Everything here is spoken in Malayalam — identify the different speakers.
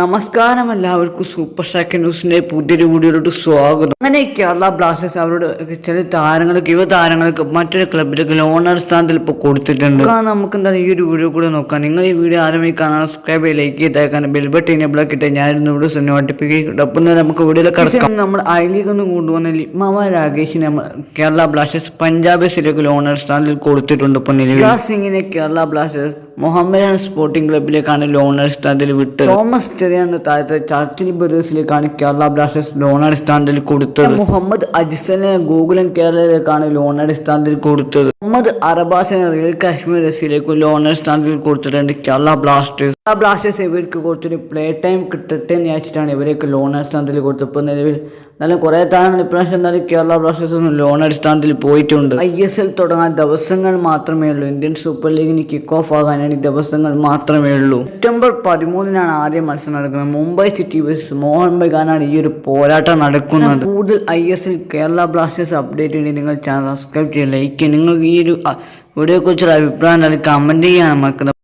Speaker 1: നമസ്കാരം എല്ലാവർക്കും സൂപ്പർ ഷാക്ക് ന്യൂസിന്റെ പുതിയൊരു വീഡിയോയിലോട്ട് സ്വാഗതം. അങ്ങനെ കേരള ബ്ലാസ്റ്റേഴ്സ് അവരോട് ചില താരങ്ങൾക്ക് യുവ താരങ്ങൾക്ക് മറ്റൊരു ക്ലബിലേക്ക് ലോണർ സ്ഥാനത്തിൽ ഇപ്പോൾ കൊടുത്തിട്ടുണ്ട്. നമുക്ക് എന്താ ഈ ഒരു വീഡിയോ കൂടെ നോക്കാം. നിങ്ങൾ ഈ വീഡിയോ ആദ്യമായി കാണാൻ സബ്സ്ക്രൈബ് ചെയ്ത് ലൈക്ക് ചെയ്തേക്കാൻ ബെൽബട്ട് എനേബിൾ ആക്കിയിട്ട് ഞാനിരുന്ന വീഡിയോസ് നോട്ടിഫിക്കേഷൻ ഒപ്പം തന്നെ നമുക്ക് വീഡിയോ കിടക്കാം. നമ്മൾ ഐ ലീഗ് ഒന്ന് കൊണ്ടുവന്ന ലിമാവ രാകേഷിനെ നമ്മൾ കേരള ബ്ലാസ്റ്റേഴ്സ് പഞ്ചാബ് എസിലേക്ക് ലോണർ സ്ഥാനത്തിൽ കൊടുത്തിട്ടുണ്ട് ഇപ്പൊ നിലവിൽ. സിംഗിനെ കേരള ബ്ലാസ്റ്റേഴ്സ് മുഹമ്മദ് സ്പോർട്ടിംഗ് ക്ലബിലേക്കാണ് ലോണർ സ്ഥാനത്തിൽ വിട്ടത്. തോമസ് ചെറിയാന്റെ താഴത്തെ ചർച്ചിൽ ബ്രദേഴ്സിലേക്കാണ് കേരള ബ്ലാസ്റ്റേഴ്സ് ലോൺ അടിസ്ഥാനത്തിൽ കൊടുത്തത്. മുഹമ്മദ് അജിസനെ ഗോകുലം കേരളയിലേക്കാണ് ലോൺ അടിസ്ഥാനത്തിൽ കൊടുത്തത്. മുഹമ്മദ് അറബാസിനെ റിയൽ കാശ്മീർ എസിലേക്ക് ലോൺ അടിസ്ഥാനത്തിൽ കൊടുത്തിട്ടുണ്ട് കേരള ബ്ലാസ്റ്റേഴ്സ്. കേരള ബ്ലാസ്റ്റേഴ്സ് ഇവർക്ക് കൊടുത്തൊരു പ്ലേ ടൈം കിട്ടട്ടെ എന്ന് വിചാരിച്ചിട്ടാണ് ഇവരേക്ക് ലോൺ അടിസ്ഥാനത്തിൽ കൊടുത്തപ്പോൾ ഇപ്പൊ നിലവിൽ എന്നാലും കുറേ താരങ്ങൾ ഇപ്രാവശ്യം എന്നാലും കേരള ബ്ലാസ്റ്റേഴ്സ് ലോൺ അടിസ്ഥാനത്തിൽ പോയിട്ടുണ്ട്. ഐ എസ് എൽ തുടങ്ങാൻ ദിവസങ്ങൾ മാത്രമേ ഉള്ളൂ. ഇന്ത്യൻ സൂപ്പർ ലീഗിന് കിക്ക് ഓഫ് ആകാനാണ് ദിവസങ്ങൾ മാത്രമേ ഉള്ളൂ. സെപ്റ്റംബർ പതിമൂന്നിനാണ് ആദ്യ മത്സരം നടക്കുന്നത്. മുംബൈ സിറ്റി വേഴ്സ് മോഹൻ ബഗാനാണ് ഈ ഒരു പോരാട്ടം നടക്കുന്നത്. കൂടുതൽ I S L Kerala Blasters update വേണ്ടി നിങ്ങൾ ചാനൽ സബ്സ്ക്രൈബ് ചെയ്യുക ലൈക്ക് നിങ്ങൾക്ക് ഈ ഒരു വീഡിയോയെക്കുറിച്ചുള്ള അഭിപ്രായം കമന്റ് ചെയ്യാൻ മറക്കുന്നത്